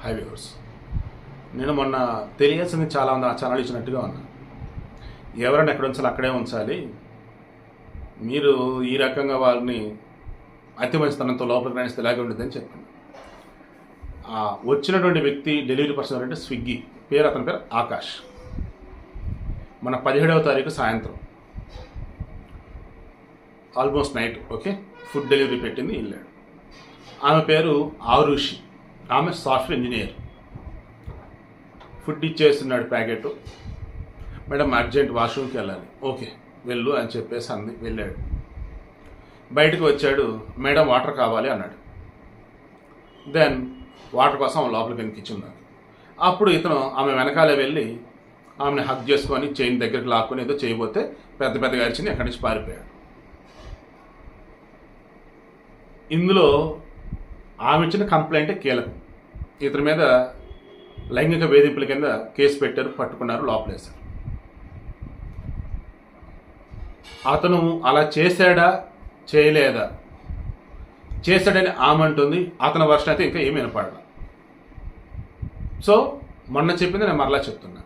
High viewers నేను మొన్న తెలియాల్సింది చాలా ఉంది ఆ ఛానల్ ఇచ్చినట్టుగా ఉన్నా. ఎవరైనా ఎక్కడ ఉంచాలి అక్కడే ఉంచాలి. మీరు ఈ రకంగా వాళ్ళని అతి మంచితనంతో లోపలికి రాణిస్తే ఇలాగే ఉండదని చెప్పాను ఆ వచ్చినటువంటి వ్యక్తి డెలివరీ పర్సన్ ఎవరంటే స్విగ్గీ. పేరు అతని పేరు ఆకాష్. మన పదిహేడవ తారీఖు సాయంత్రం. Almost night okay? Food delivery పెట్టింది వెళ్ళాడు. ఆమె పేరు ఆరుషి. ఆమె సాఫ్ట్వేర్ ఇంజనీర్. ఫుడ్ ఇచ్చేస్తున్నాడు ప్యాకెట్. మేడం అర్జెంట్ వాష్రూమ్కి వెళ్ళాలి. ఓకే వెళ్ళు అని చెప్పేసి అంది వెళ్ళాడు. బయటకు వచ్చాడు మేడం వాటర్ కావాలి అన్నాడు. దెన్ వాటర్ కోసం ఆమె లోపలికి వెళ్ళి అప్పుడు ఇతను ఆమె వెనకాలే వెళ్ళి ఆమెను హక్ చేసుకొని చైన్ దగ్గరికి లాక్కొని ఏదో చేయబోతే పెద్ద పెద్దగా అరిచింది అక్కడి నుంచి పారిపోయాడు. ఇందులో ఆమె ఇచ్చిన కంప్లైంటే కీలకం. ఇతని మీద లైంగిక వేధింపుల కింద కేసు పెట్టారు పట్టుకున్నారు లోపలేశారు. అతను అలా చేశాడా చేయలేదా? చేశాడని ఆమె అంటుంది అతని వర్షం అయితే ఇంకా ఏమి వినపడాల. సో మొన్న చెప్పింది నేను మరలా చెప్తున్నా.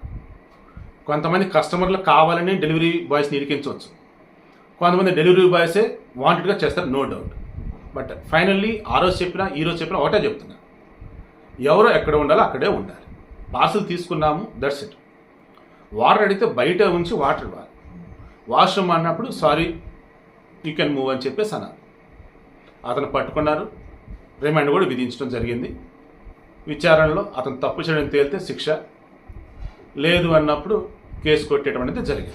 కొంతమంది కస్టమర్లు కావాలని డెలివరీ బాయ్స్ని ఇరికించవచ్చు. కొంతమంది డెలివరీ బాయ్సే వాంటెడ్గా చేస్తారు నో డౌట్. బట్ ఫైనల్లీ ఆ రోజు చెప్పినా ఈ రోజు చెప్పినా ఒకటే చెప్తున్నా. ఎవరో ఎక్కడ ఉండాలో అక్కడే ఉండాలి. పార్సల్ తీసుకున్నాము దట్స్ ఇట్ వాటర్ అడిగితే బయట ఉంచి వాటర్ ఇవ్వాలి. వాష్రూమ్ అన్నప్పుడు సారీ యూ కెన్ మూవ్ అని చెప్పేసి అన్నారు. అతను పట్టుకున్నారు. రిమాండ్ కూడా విధించడం జరిగింది. విచారణలో అతను తప్పు చేయడం తేలితే శిక్ష. లేదు అన్నప్పుడు కేసు కొట్టేయడం అనేది జరిగింది.